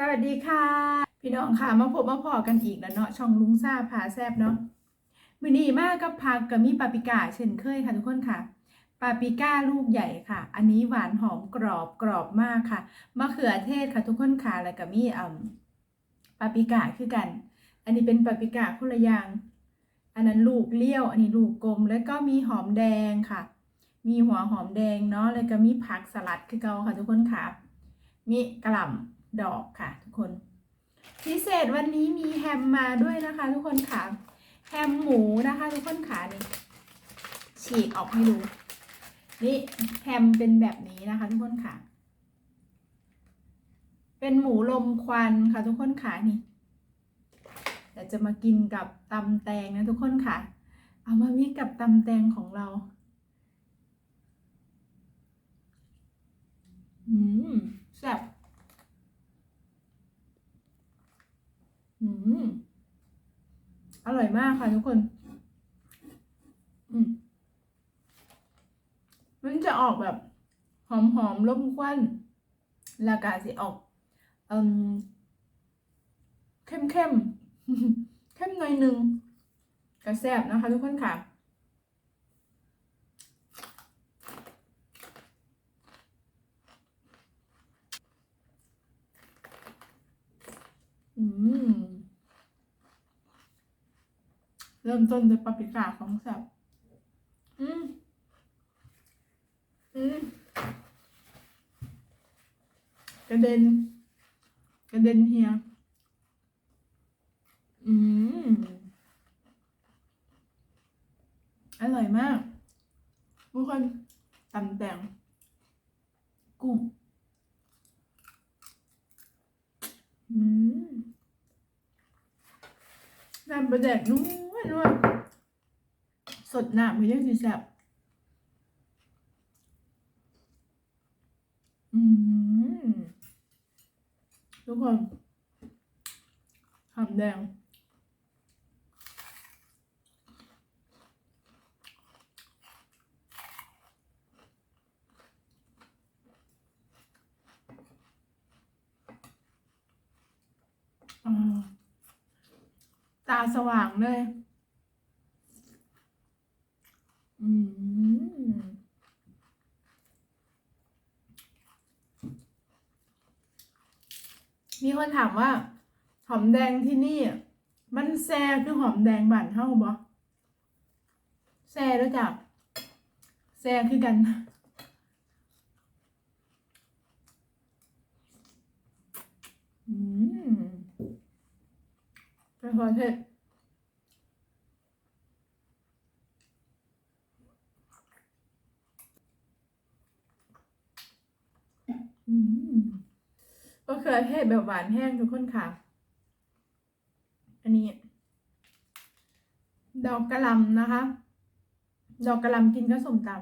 สวัสดีค่ะ พี่น้องค่ะมาพบมาพอกันอีกแล้วเนาะช่องลุงซ่าพาแซบเนาะมือนี้มากกับพักกับมีปาปิก้าเช่นเคยค่ะทุกคนค่ะปาปิก้าลูกใหญ่ค่ะ อันนี้หวานหอมกรอบกรอบมากค่ะมะเขือเทศค่ะทุกคนค่ะแล้วก็มีอ่าปาปิก้าคือกัน อันนี้เป็นปาปิก้าคนละอย่าง อันนั้นลูกเลี้ยว อันนี้ลูกกลมแล้วก็มีหอมแดงค่ะ มีหัวหอมแดงเนาะแล้วก็มีผักสลัดคือเกาค่ะทุกคนค่ะมีกระหล่ำ ดอกค่ะทุกคน พิเศษวันนี้มีแฮมมาด้วยนะคะ ทุกคนค่ะแฮมหมูนะคะ ทุกคนค่ะนี่ฉีกออกให้ดูนี่แฮมเป็นแบบนี้นะคะ ทุกคนค่ะ เป็นหมูลมควันค่ะ ทุกคนค่ะนี่เดี๋ยวจะมากินกับตำแตงนะทุกคนค่ะ เอามาวิกับตำแตงของเราอืมแซ่บ อืมอร่อยมากค่ะทุกคน อืมมันจะออกแบบ หอมหอมๆลมควันล้วก็สิออกเอืมเข้มเข้มๆเข้มหน่อยหนึ่งกระแซบนะคะทุกคนค่ะอืม เริ่มต้นด้วยปาปริก้าของแซ่บอืม อืม กระเด็น กระเด็นเฮีย อืม อร่อยมากทุกคนตำแตงกุ้ง อืมน้ำประแดกนุ่ม นวลสดหน้ำมันยังสีแซ่บทุกคนหอมแดงตาสว่างเลย อืมมีคนถามว่า หอมแดงที่นี่ มันแซ่คือหอมแดงบ้านเฮาบ่แซ่รู้จักแซ่คือกัน อืมเป็นประเทอืม ก็คือเทศแบบหวานแห้งทุกคนค่ะ อันนี้ ดอกกระลำนะคะ ดอกกระลำกินก็สมตำ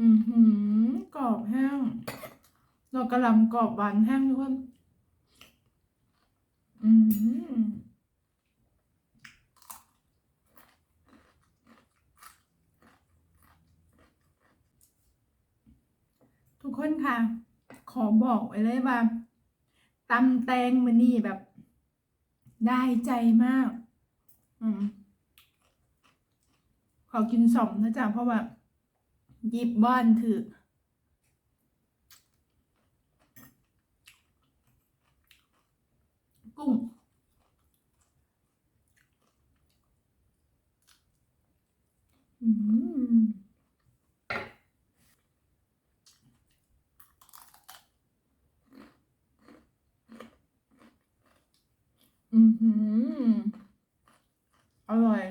อือหือกรอบแห้ง ดอกกระลำกรอบหวานแห้งทุกคนอืมทุกคนค่ะ ขอ บอกไว้เลยว่าตำแตงมันนี่แบบ ได้ใจมาก อืมขอกินสองนะจ๊ะเพราะว่าหยิบบ้านถือกุ้ง อืม อร่อย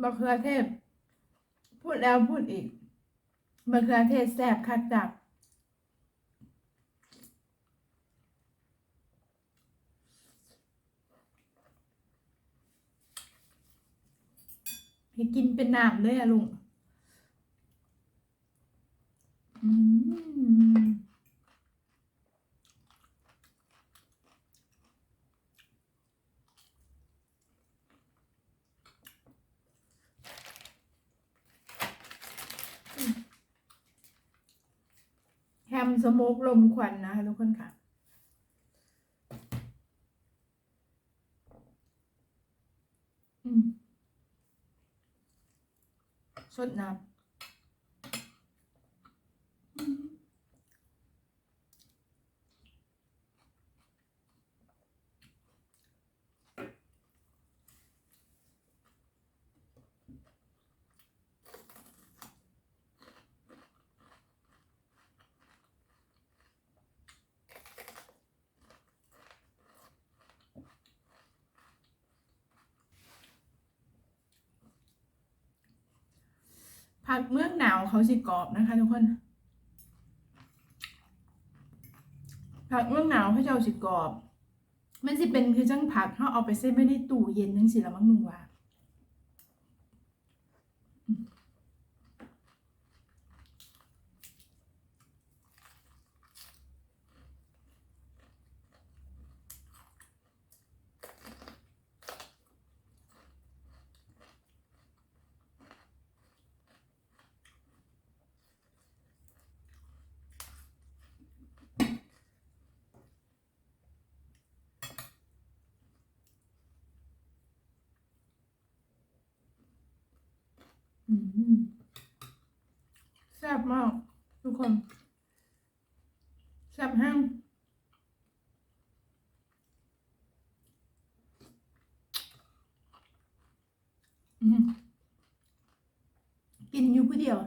มะเขือเทศ พูดแล้วพูดอีก มะเขือเทศแซ่บคักจัก ให้กินเป็นน้ำเลยอะลุงแฮมสโมกลมควันนะทุกคนค่ะ สดน้ำ ผักเมืองหนาวเขาสิกรอบนะคะ ทุกคน ผักเมืองหนาวเขาจะเอาสิกรอบ มันสิเป็นคือจังผักเขาเอาไปเส้นไม่ได้ตู้เย็นทั้งสิละมั้งนุ่งว่า แซ่บมาก ทุกคน แซ่บแห้งอืมกินอยู่ผู้เดียว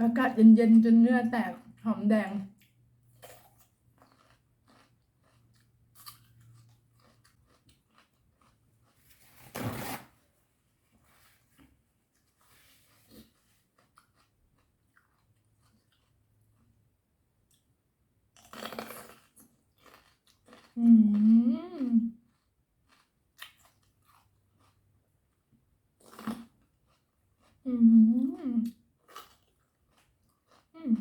อากาศเย็นๆจนเนื้อแตกหอมแดง อืม อืม อืม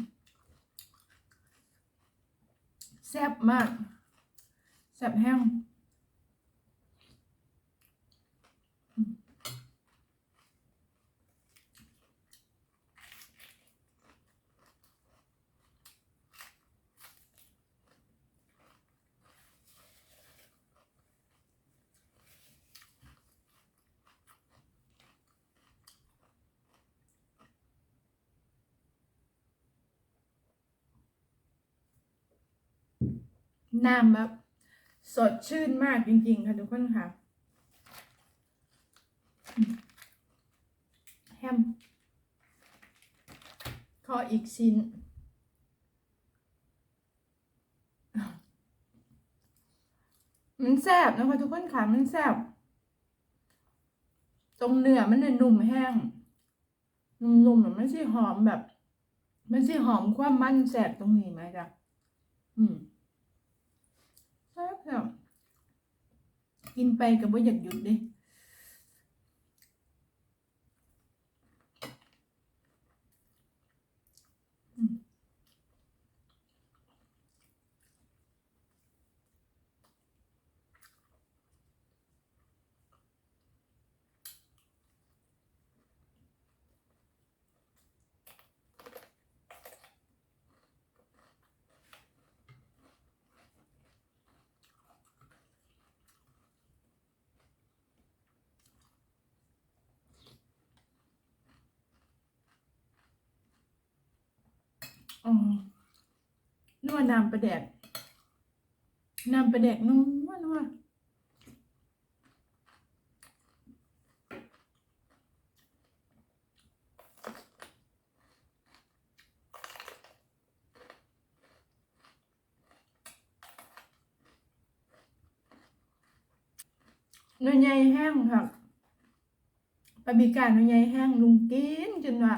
แซ่บมาก แซ่บแห้ง น้ำแบบสดชื่นมากจริงๆค่ะทุกคนค่ะแฮมขออีกชิ้น มันแซ่บนะคะทุกคนค่ะมันแซ่บตรงเนื้อมันเนี่ยนุ่มแห้ง นุ่มๆแบบไม่ใช่หอมแบบ ไม่ใช่หอมความมันแซ่บตรงนี้ไหมจ๊ะอืม แซ่บแซ่บกินไปกับว่าอยากหยุดดิอืม อ๋อนัวน้ำปลาแดกน้ำปลาแดกนัวนัวเนื้อใหญ่แห้งค่ะปาบิกาเนื้อใหญ่แห้งลุงกินจนว่า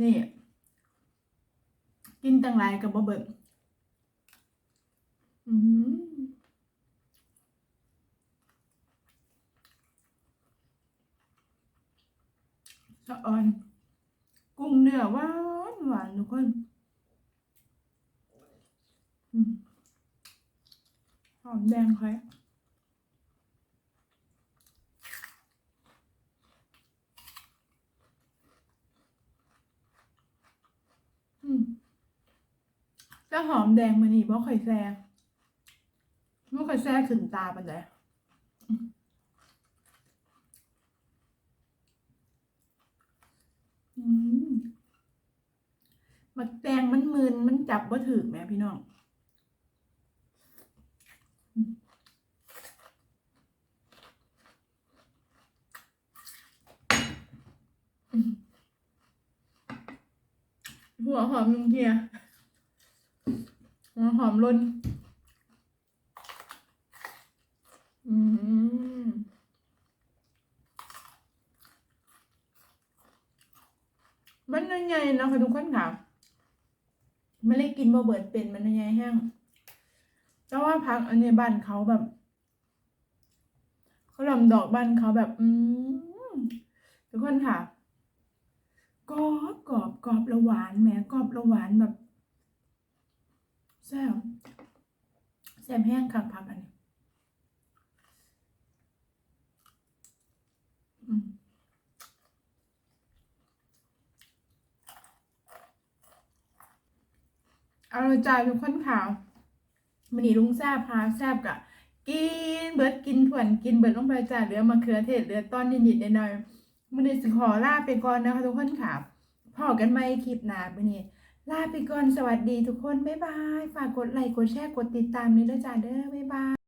นี่ั้งหลายกับบ่เบิ่งอืมสะออน กุ้งเนื้อหวานหวานทุกคนหอมแดงค่อย อืม แล้วหอมแดงมันนี่บ่ค่อยแซ่บ่ค่อยแซ่ขึ้นตาปานใดอืมอืมมักแตงมันมึนมันจับบ่ถึกแหม่พี่น้องหัวหอมลุงเฮีย หัวหอมล้นอืมมันยังไงเนาะค่ะทุกคนค่ะไม่ได้กินบ่เบิดเป็นมันยังไงแห้งแต่ว่าพักอันนี้บ้านเขาแบบเขาลำดอกบ้านเขาแบบ อืมทุกคนค่ะกรอบกรอบกรอบละหวานแหมกรอบละหวานแบบ ซ่บแซ่บแห้งคักพักอันนี้อืมเอาละจ้าทุกคนค่ะมันนี่ลุงแซ่บพาแซ่บกะกินเบิดกินถ่วนกินเบิดลงไปจ้าเหลือมะเขือเทศเหลือต้อนนิดๆหน่อยๆมื่อนี้สิขอลาไปก่อนนะคะทุกคนค่ะพอกันไหมคลิปหน้ามื่อนี้ ลาไปก่อนสวัสดีทุกคน บ๊ายบาย ฝากกดไลค์กดแชร์กดติดตามนี้ด้วยจ้าเด้อบ๊ายบาย